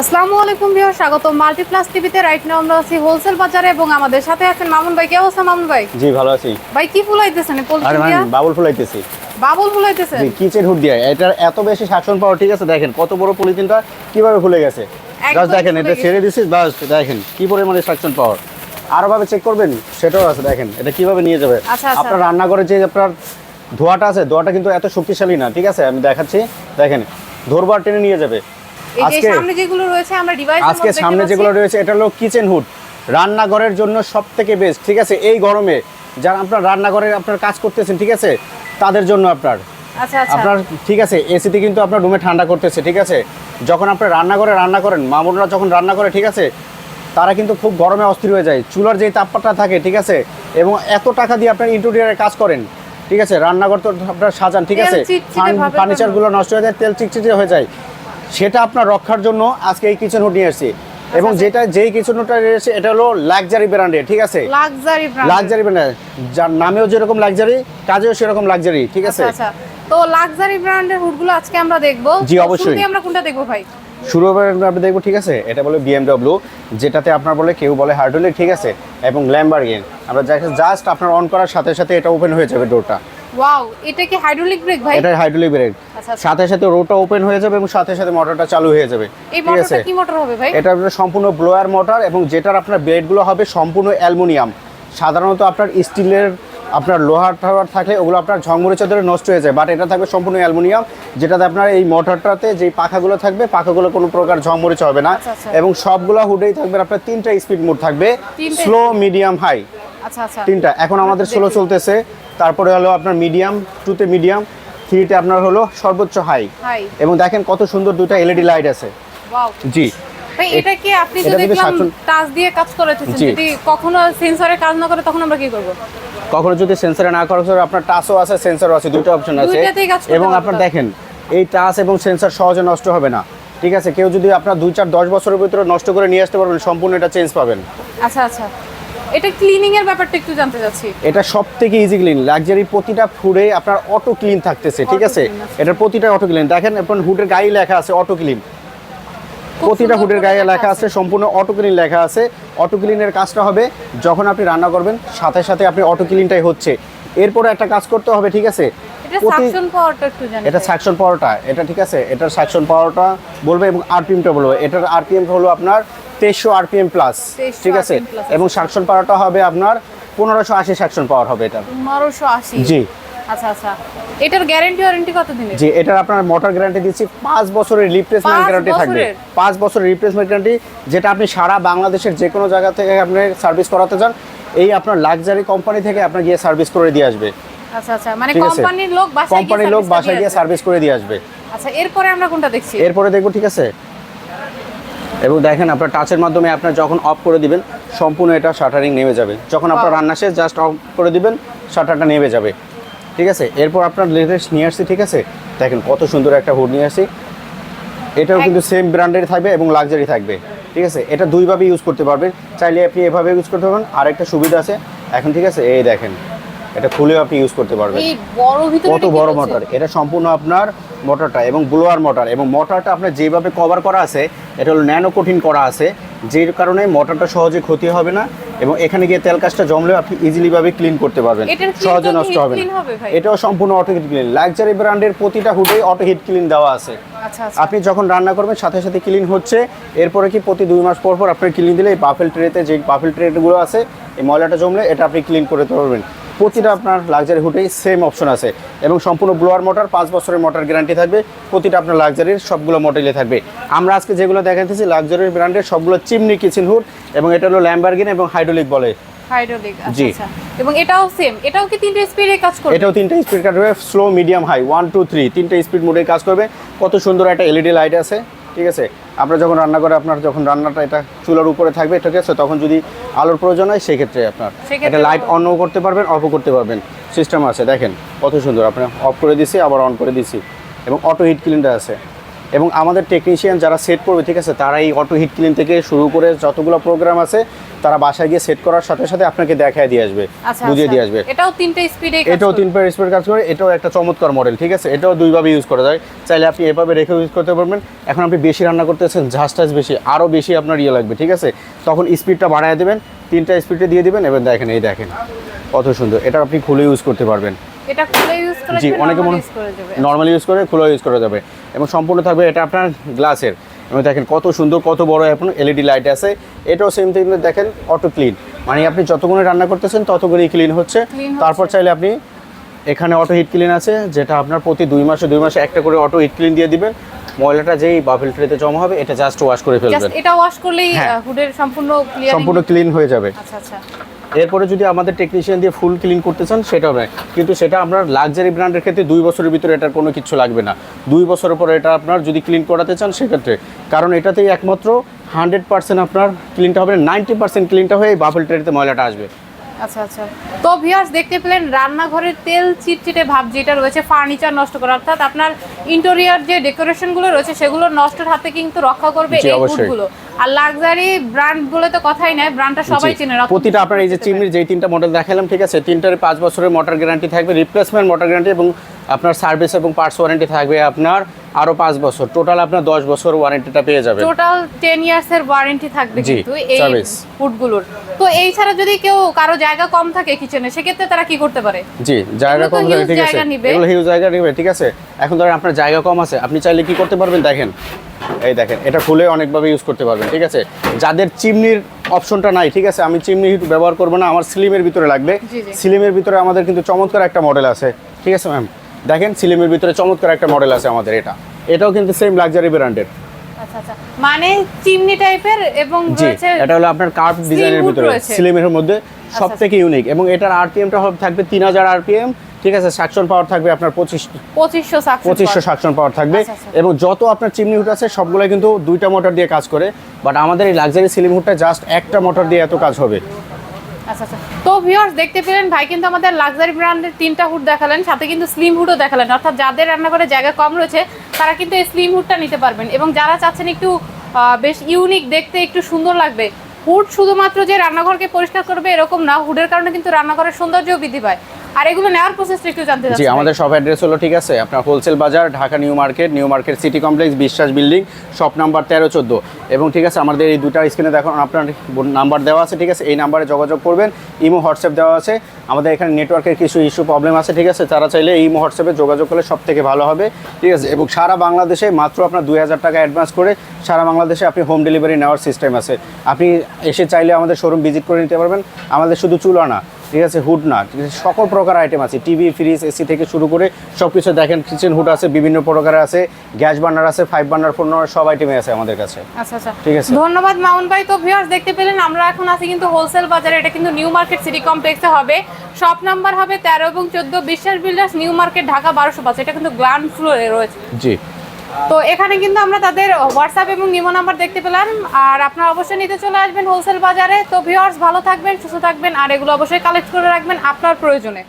আসসালামু আলাইকুম ভিউয়ার স্বাগত মাল্টিপ্লাস টিভিতে। রাইট নাও আমরা আছি হোলসেল বাজারে এবং আমাদের সাথে আছেন মামুন ভাই। কি অবস্থা মামুন ভাই? জি ভালো আছি। ভাই কি ফুলাইতেছেন আরে বাবুল ফুলাইতেছি বাবুল ফুলাইতেছেন জি কিচেন হুড দিয়ে। এত বেশি শাসন পাওয়ার ঠিক আছে দেখেন কত বড় পলিথিনটা কীভাবে ফুলে গেছে। জাস্ট দেখেন এটা ছেড়ে দিছি বাস দেখেন কি পরিমাণে শাসন পাওয়ার আরও ভাবে চেক করবেন সেটাও আছে দেখেন এটা কীভাবে নিয়ে যাবে। আচ্ছা, আচ্ছা। আপনার রান্নাঘরে যে আপনার ধোয়াটা আছে ধোয়াটা কিন্তু এত শক্তিশালী না ঠিক আছে? আমি দেখাচ্ছি দেখেন ধরবার টেনে নিয়ে যাবে। আজকে সামনে যেগুলো রয়েছে আমরা ডিভাইস আজকে সামনে যেগুলো রয়েছে এটা হলো কিচেন হুড রান্নাঘরের জন্য সব থেকে বেস্ট ঠিক আছে? এই গরমে যারা আপনার রান্নাঘরে আপনার কাজ করতেছেন ঠিক আছে? তাদের জন্য আপনার আচ্ছা আচ্ছা। আপনার ঠিক আছে? এসিতে কিন্তু আপনার রুমে ঠান্ডা করতেছে ঠিক আছে? যখন আপনার রান্নাঘরে রান্না করেন মামুনরা যখন রান্না করে ঠিক আছে? তারা কিন্তু খুব গরমে অস্থির হয়ে যায় চুলার যেই তাপমাত্রা থাকে ঠিক আছে? এবং এত টাকা দিয়ে আপনার ইন্টেরিয়ারে কাজ করেন ঠিক আছে? রান্নাঘর তো আপনার সাজান ঠিক আছে? ফার্নিচারগুলো নষ্ট হয়ে যায় তেল চিকচিকে হয়ে যায়। সেটা আপনার রক্ষার জন্য আজকে এই কিচেন হুড নিয়ে এসেছি। এবং আচ্ছা। যেটা যেই কিচেন হুডটা রয়েছে এটা হলো লাক্সারি ব্র্যান্ডের ঠিক আছে? Luxury brand. লাক্সারি ব্র্যান্ড যার নামেও যেরকম লাক্সারি কাজেও সেরকম লাক্সারি ঠিক আছে? আচ্ছা। আচ্ছা তো লাক্সারি ব্র্যান্ডের হুডগুলো আজকে আমরা দেখব। জি, অবশ্যই। আমরা কোনটা দেখব ভাই? শুরু হবে আমরা দেখব ঠিক আছে? এটা বলে বিএমডব্লিউ যেটাতে আপনার বলে কেউ বলে হার্ডুলি ঠিক আছে? এবং ল্যাম্বারগিন আমরা জাস্ট আপনার অন করার সাথে সাথে এটা ওপেন হয়ে যাবে ডোরটা ওয়াও এটা কি হাইড্রোলিক ব্রেক ভাই? এটা হাইড্রোলিক ব্রেক আচ্ছা, আচ্ছা। সাথে সাথে রোটা ওপেন হয়ে যাবে এবং সাথে সাথে মোটরটা চালু হয়ে যাবে। এই মোটরটা কি মোটর হবে ভাই? এটা সম্পূর্ণ ব্লোয়ার মোটর এবং যেটার আপনার ব্লেডগুলো হবে সম্পূর্ণ অ্যালুমিনিয়াম। সাধারণত আপনার স্টিলের আপনার লোহার টাওয়ার থাকলে ওগুলো আপনার ঝংমরিচা ধরে নষ্ট হয়ে যায় বাট এটা থাকবে সম্পূর্ণ অ্যালুমিনিয়াম যেটাতে আপনার এই মোটরটাতে যে পাখাগুলো থাকবে পাখাগুলো কোনো প্রকার ঝংমরিচা হবে না। আচ্ছা, আচ্ছা। এবং সবগুলো হুডেই থাকবে আপনার তিনটা স্পিড মোড থাকবে স্লো মিডিয়াম হাই আচ্ছা আচ্ছা। তিনটা। এখন আমাদের স্লো চলতেছে। তারপরে হলো আপনার মিডিয়াম টুতে মিডিয়াম থ্রিতে আপনার হলো সর্বোচ্চ হাই এবং দেখেন কত সুন্দর দুটো এলইডি লাইট আছে। জি। এটা কি আপনি এটা তো দেখলাম টাচ দিয়ে কাজ করেছেন জি। যদি কখনো সেন্সরে কাজ না করে তখন আমরা কি করব? কখনো যদি সেন্সরে না করা আপনার টাচও আছে সেন্সরও আছে দুটো অপশন আছে। এবং আপনার দেখেন এই টাচ এবং সেন্সর সহজে নষ্ট হবে না। ঠিক আছে? কেউ যদি আপনার দুই চার দশ বছরের ভিতরে নষ্ট করে নিয়ে আসতে পারবেন সম্পূর্ণ এটা চেঞ্জ পাবেন। আচ্ছা আচ্ছা। এটা ক্লিনিং এর ব্যাপারটা একটু জানতে চাচ্ছি। এটা সবথেকে ইজি ক্লিন লাক্সারি প্রতিটা ফুডে আপনার অটো ক্লিন থাকতেছে ঠিক আছে? এটা এটার প্রতিটা অটো ক্লিন দেখেন এখন হুডের গায়ে লেখা আছে অটো ক্লিন প্রতিটা হুডের গায়ে লেখা আছে। সম্পূর্ণ অটো ক্লিন লেখা আছে। অটো ক্লিনের কাজটা হবে যখন আপনি রান্না করবেন সাথে সাথে আপনি অটো ক্লিনটাই হচ্ছে। এরপরে একটা কাজ করতে হবে ঠিক আছে? এটা সাকশন পাওয়ারটা একটু জানি এটা সাকশন পাওয়ারটা এটা ঠিক আছে? এটার সাকশন পাওয়ারটা বলবে এবং আরপিএমটা বলবে। এটার আরপিএম হলো আপনার তেইশশো আরপিএম প্লাস ঠিক আছে? এবং সাকশন পাওয়ারটা হবে আপনার পনেরোশো আশি সাকশন পাওয়ার হবে এটা পনেরোশো আশি? জি। আচ্ছা আচ্ছা। এটার গ্যারান্টি ওয়ারেন্টি কত দিনের জি এটার আপনার মোটর গ্যারান্টি দিচ্ছি পাঁচ বছরের রিপ্লেসমেন্ট গ্যারান্টি থাকবে। বছরের? রিপ্লেসমেন্ট গ্যারান্টি যেটা আপনি সারা বাংলাদেশের যে কোনো জায়গা থেকে আপনি সার্ভিস করাতে চান এই আপনার লাক্সারি কোম্পানি থেকে আপনার গিয়ে সার্ভিস করে দিয়ে আসবে। আচ্ছা আচ্ছা। মানে কোম্পানির লোক বাসায় কোম্পানির লোক বাসায় গিয়ে সার্ভিস করে দিয়ে আসবে। আচ্ছা এরপরে আমরা কোনটা দেখছি? এরপরে দেখব ঠিক আছে? এবং দেখেন আপনার টাচের মাধ্যমে আপনার যখন অফ করে দিবেন সম্পূর্ণ এটা শাটারিং নেমে যাবে। যখন আপনার. রান্না শেষ জাস্ট অফ করে দিবেন শাটারটা নেমে যাবে। ঠিক আছে? এরপর আপনার লেটেস্ট নিয়ে আসছি ঠিক আছে? দেখেন কত সুন্দর একটা হুড নিয়ে আসছি। এটাও কিন্তু সেম ব্র্যান্ডের থাকবে এবং লাক্সারি থাকবে। ঠিক আছে? এটা দুইভাবে ইউজ করতে পারবেন। চাইলে আপনি এভাবে ইউজ করতে পারবেন। আর একটা সুবিধা আছে। এখন ঠিক আছে? এই দেখেন। এটা খুলেও আপনি ইউজ করতে পারবেন। কত বড় মোটর এটা সম্পূর্ণ আপনার মোটরটা এবং ব্লোয়ার মোটর এবং মোটরটা আপনার যেভাবে কভার করা আছে এটা হলো ন্যানো কঠিন করা আছে যে কারণে মোটরটা সহজে ক্ষতি হবে না এবং এখানে গিয়ে তেল কাজটা জমলেও আপনি ইজিলি ভাবে ক্লিন করতে পারবেন। সহজে নষ্ট হবে না। এটাও সম্পূর্ণ অটো হিট ক্লিন লাক্সারি ব্র্যান্ডের প্রতিটা হুডে অটো হিট ক্লিন দেওয়া আছে। আচ্ছা আচ্ছা। আপনি যখন রান্না করবেন সাথে সাথে ক্লিন হচ্ছে। এরপরে কি প্রতি দুই মাস পর পর আপনি ক্লিন দিলে এই বাফেল ট্রেতে যে বাফেল ট্রেগুলো আছে এই ময়লাটা জমলে এটা আপনি ক্লিন করে পারবেন প্রতিটা আপনার লাক্সারি হুডেই সেম অপশন আছে এবং সম্পূর্ণ ব্লোয়ার মোটর পাঁচ বছরের মোটর গ্যারান্টি থাকবে প্রতিটা আপনার লাক্সারির সবগুলো মডেলে থাকবে। আমরা আজকে যেগুলো দেখাতেছি লাক্সারির ব্র্যান্ডের সবগুলো চিমনি কিচেন হুড এবং এটা হলো ল্যাম্বারগিন এবং হাইড্রোলিক বলে। হাইড্রোলিক আচ্ছা জি। আচ্ছা। এবং এটাও সেম এটাও কি তিনটে স্পিডে কাজ করবে? এটাও তিনটে speed slow medium high one two three তিনটে স্পিড মোডে কাজ করবে। কত সুন্দর একটা এলইডি লাইট আছে। ঠিক আছে? আমরা যখন রান্না করে আপনার যখন রান্নাটা এটা চুলার উপরে থাকবে ঠিক আছে? তখন যদি আলোর প্রয়োজন হয় সেক্ষেত্রে আপনার এটা লাইট অনও করতে পারবেন অফও করতে পারবেন। সিস্টেম আছে দেখেন কত সুন্দর। আপনি অফ করে দিছি আবার অন করে দিছি। এবং অটো হিট ক্লিনটা আছে। এবং আমাদের টেকনিশিয়ান যারা সেট করবে ঠিক আছে তারা এই অটো হিট ক্লিন থেকে শুরু করে যতগুলো প্রোগ্রাম আছে তারা বাসায় গিয়ে সেট করার সাথে সাথে আপনাকে দেখায় দিয়ে আসবে আচ্ছা বুঝিয়ে আচ্ছা। দিয়ে আসবে। এটাও তিনটে স্পিডে এটাও তিন পার স্পিড কাজ করে এটাও একটা চমৎকার মডেল ঠিক আছে এটাও দুইভাবে ইউজ করা যায়। চাইলে আপনি এভাবে রেখে ইউজ করতে পারবেন। এখন আপনি বেশি রান্না করতেছেন টাজ বেশি আরও বেশি আপনার ইয়ে লাগবে ঠিক আছে। তখন স্পিডটা বাড়ায় দেবেন তিনটা স্পিডে দিয়ে দেবেন এবং দেখেন এই দেখেন কত সুন্দর এটা আপনি খুলে ইউজ করতে পারবেন। এটা খুলে ইউজ করা জি অনেকে মনে নর্মালি ইউজ করে খুলে ইউজ করা যাবে। এবং সম্পূর্ণ থাকবে এটা আপনার গ্লাসের এবং দেখেন কত সুন্দর কত বড় এখন এলইডি লাইট আছে। এটাও সেম থিং দেখেন অটো ক্লিন মানে আপনি যতক্ষণে রান্না করতেছেন ততক্ষণই ক্লিন হচ্ছে। তারপর চাইলে আপনি এখানে অটো হিট ক্লিন আছে যেটা আপনার প্রতি দুই মাসে দুই মাসে একটা করে অটো হিট ক্লিন দিয়ে দিবেন। ময়লাটা যেই বাফেল ট্রেতে জমা হবে এটা জাস্ট ওয়াশ করে ফেলবেন। এটা ওয়াশ করলেই হ্যাঁ। হুডের সম্পূর্ণ ক্লিয়ার সম্পূর্ণ ক্লিন হয়ে যাবে। আচ্ছা আচ্ছা। এরপরে যদি আমাদের টেকনিশিয়ান দিয়ে ফুল ক্লিন করতে চান সেটা হবে কিন্তু সেটা আপনার লাক্সারি ব্র্যান্ডের ক্ষেত্রে দুই বছরের ভিতরে এটার কোনো কিছু লাগবে না। দুই বছরের পরে এটা আপনার যদি ক্লিন করাতে চান সেক্ষেত্রে। কারণ এটাতেই একমাত্র হান্ড্রেড পার্সেন্ট আপনার ক্লিনটা হবে নাইনটি পার্সেন্ট ক্লিনটা হয়ে বাফেল ট্রেতে ময়লাটা আসবে। আচ্ছা আচ্ছা। তো ভিউয়ার্স দেখতে পেলেন রান্নাঘরের তেল চিটচিটে ভাব যেটা রয়েছে ফার্নিচার নষ্ট করা। অর্থাৎ আপনার ইন্টেরিয়ার যে ডেকোরেশনগুলো রয়েছে সেগুলো নষ্টের হাতে কিন্তু রক্ষা করবে এই অবশ্যই। আর লাক্সারি ব্র্যান্ড বলে তো কথাই নাই ব্র্যান্ডটা সবাই। চিনে প্রতিটা আপনার এই যে চিমনির যেই তিনটা মডেল দেখালাম ঠিক আছে তিনটার পাঁচ বছরের মোটর গ্যারান্টি থাকবে রিপ্লেসমেন্ট মোটর গ্যারান্টি এবং আপনার সার্ভিস এবং পার্টস ওয়ারেন্টি থাকবে আপনার আরও পাঁচ বছর। টোটাল আপনার দশ বছর ওয়ারেন্টিটা পেয়ে যাবেন। টোটাল টেন ইয়ার্স এর ওয়ারেন্টি থাকবে কিন্তু এই। ফুডগুলোর তো এই ছাড়া যদি কেউ কারও জায়গা কম থাকে কিচেনে সেক্ষেত্রে তারা কি করতে পারে? জি জায়গা কম থাকে ঠিক আছে। এগুলো হিউজ জায়গা নেবে ঠিক আছে। এখন ধরেন আপনার জায়গা কম আছে আপনি চাইলে কি করতে পারবেন দেখেন। এই দেখেন এটা খুলে অনেকভাবে ইউজ করতে পারবেন ঠিক আছে? যাদের চিমনির অপশনটা নাই ঠিক আছে? আমি চিমনি ব্যবহার করব না আমার সিলিমের ভিতরে লাগবে। স্লিমের ভিতরে আমাদের কিন্তু চমৎকার একটা মডেল আছে ঠিক আছে ম্যাম দেখেন সিলিমের ভিতরে চমৎকার একটা মডেল আছে আমাদের এটা। এটাও কিন্তু সেম লাক্সারি ব্র্যান্ডের আচ্ছা আচ্ছা। মানে চিমনি টাইপের এবং রয়েছে এটা হলো আপনার কার্ভ ডিজাইনের ভিতরে। আচ্ছা, স্লিমের মধ্যে সবথেকে ইউনিক এবং এটার আরপিএমটা হবে থাকবে তিন হাজার আরপিএম ঠিক আছে? সাকশন পাওয়ার থাকবে আপনার পঁচিশ পঁচিশশো সাকসেস পঁচিশশো সাকশন পাওয়ার থাকবে। আচ্ছা, আচ্ছা। এবং যত আপনার চিমনি হুড আছে সবগুলাই কিন্তু দুইটা মোটর দিয়ে কাজ করে। বাট আমাদের এই লাক্সারি সিলিং হুডটা জাস্ট একটা মোটর দিয়ে এত কাজ হবে। আচ্ছা আচ্ছা। তো ভিউয়ার্স দেখতে পেলেন, ভাই কিন্তু আমাদের লাক্সারি ব্র্যান্ডের তিনটা হুড দেখালেন, সাথে কিন্তু স্লিম হুডও দেখালেন। অর্থাৎ যাদের রান্নাঘরে জায়গা কম রয়েছে, তারা কিন্তু এই স্লিম হুডটা নিতে পারবেন। এবং যারা চাচ্ছেন একটু বেশ ইউনিক দেখতে, একটু সুন্দর লাগবে হুড শুধুমাত্র যে রান্নাঘরকে পরিষ্কার করবে এরকম না হুডের কারণে কিন্তু রান্নাঘরের সৌন্দর্যও বৃদ্ধি পায়। আর এগুলো নেওয়ার প্রসেসটা একটু জানতে জি চাচ্ছি ভাই। আমাদের শপ অ্যাড্রেস হলো ঠিক আছে আপনার হোলসেল বাজার Dhaka new market new market city complex Biswas building shop number তেরো চোদ্দ। এবং ঠিক আছে আমাদের এই দুটা স্ক্রিনে দেখুন আপনার নাম্বার দেওয়া আছে ঠিক আছে এই নাম্বারে যোগাযোগ করবেন ইমো হোয়াটসঅ্যাপ দেওয়া আছে আমাদের এখানে নেটওয়ার্কের কিছু ইস্যু প্রবলেম আছে ঠিক আছে তারা চাইলে ইমো হোয়াটসঅ্যাপে যোগাযোগ করলে সব থেকে ভালো হবে ঠিক আছে এবং সারা বাংলাদেশে মাত্র আপনার দুই হাজার টাকা অ্যাডভান্স করে সারা বাংলাদেশে আপনি হোম ডেলিভারি নেওয়ার সিস্টেম আছে। আপনি এসে চাইলে আমাদের শোরুম ভিজিট করে নিতে পারবেন আমাদের শুধু চুলা না ঠিক আছে হুড না। ঠিক আছে সকল প্রকার আইটেম আছে টিভি ফ্রিজ এসি থেকে শুরু করে সব কিছু দেখেন কিচেন হুড আছে বিভিন্ন প্রকারের আছে গ্যাস বার্নার আছে ফাইভ বার্নার ফোর সব আইটেমে আছে আমাদের কাছে। আচ্ছা আচ্ছা। ঠিক আছে। ধন্যবাদ মামুন ভাই। তো ভিউয়ার্স দেখতে পেলেন আমরা এখন আছি কিন্তু হোলসেল বাজারে। এটা কিন্তু নিউ মার্কেট সিটি কমপ্লেক্সে হবে। শপ নাম্বার হবে তেরো এবং চোদ্দ বিশ্বাস বিল্ডার্স নিউ মার্কেট ঢাকা বারোশো পাঁচ। এটা কিন্তু গ্রাউন্ড ফ্লোরে রয়েছে। জি। তো এখানে কিন্তু আমরা তাদের হোয়াটসঅ্যাপ এবং নিমো নাম্বার দেখতে পেলাম। আর আপনারা অবশ্যই নিতে চলে আসবেন হোলসেল বাজারে। তো ভিওয়ার্স ভালো থাকবেন, সুস্থ থাকবেন, আর এগুলো অবশ্যই কালেক্ট করে রাখবেন আপনার প্রয়োজনে।